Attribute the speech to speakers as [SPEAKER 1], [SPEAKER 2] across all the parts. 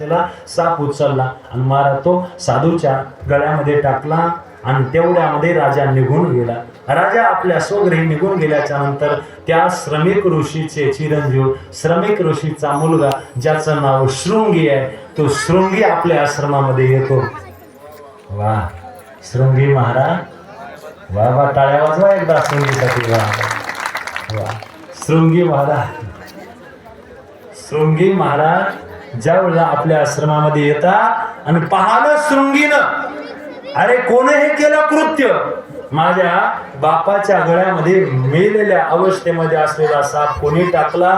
[SPEAKER 1] त्याला साप उचलला आणि महाराज तो साधूच्या गळ्यामध्ये टाकला आणि तेवढ्यामध्ये राजा निघून गेला. राजा आपल्या स्वगृही निघून गेल्याच्यानंतर त्या श्रमिक ऋषीचे चिरंजीव श्रमिक ऋषीचा मुलगा ज्याचं नाव शृंगी आहे तो शृंगी आपल्या आश्रमामध्ये येतो. वा शृंगी महाराज. वा वा टाळ्या वाजवा एकदा शृंगीसाठी वा. वा शृंगी महाराज. शृंगी महाराज. ज्या वेळेला आपल्या आश्रमामध्ये येतात आणि पाहलं शृंगीनं अरे कोण हे केलं कृत्य? माझ्या बापाच्या गळ्यामध्ये मेलेल्या अवस्थेमध्ये असलेला साप कोणी टाकला?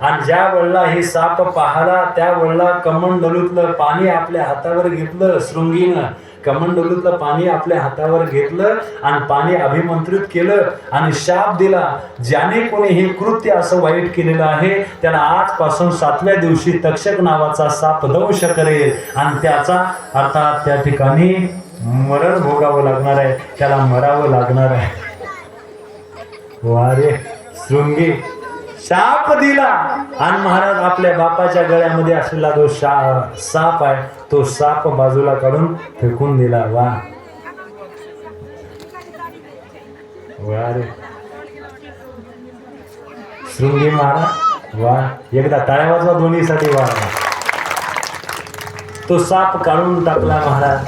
[SPEAKER 1] आणि ज्या वेळेला हे साप पाहला त्या वेळेला कमंडलूतलं पाणी आपल्या हातावर घेतलं शृंगीनं. कमंडलूतलं पाणी आपल्या हातावर घेतलं आणि पाणी अभिमंत्रित केलं आणि शाप दिला. ज्याने कोणी हे कृत्य असं वाईट केलेलं आहे त्याला आजपासून सातव्या दिवशी तक्षक नावाचा साप दंश करेल. आणि त्याचा अर्थात त्या ठिकाणी मरण भोगावं लागणार आहे. त्याला मरावं लागणार आहे. वारे शृंगी शाप दिला. आणि महाराज आपल्या बापाच्या गळ्यामध्ये असलेला जो शा साप आहे तो साप बाजूला काढून फेकून दिला. वा. वा रे. शृंगी महाराज वा. एकदा टाळ्या वाजवा दोन्हीसाठी वा. तो साप काढून टाकला महाराज.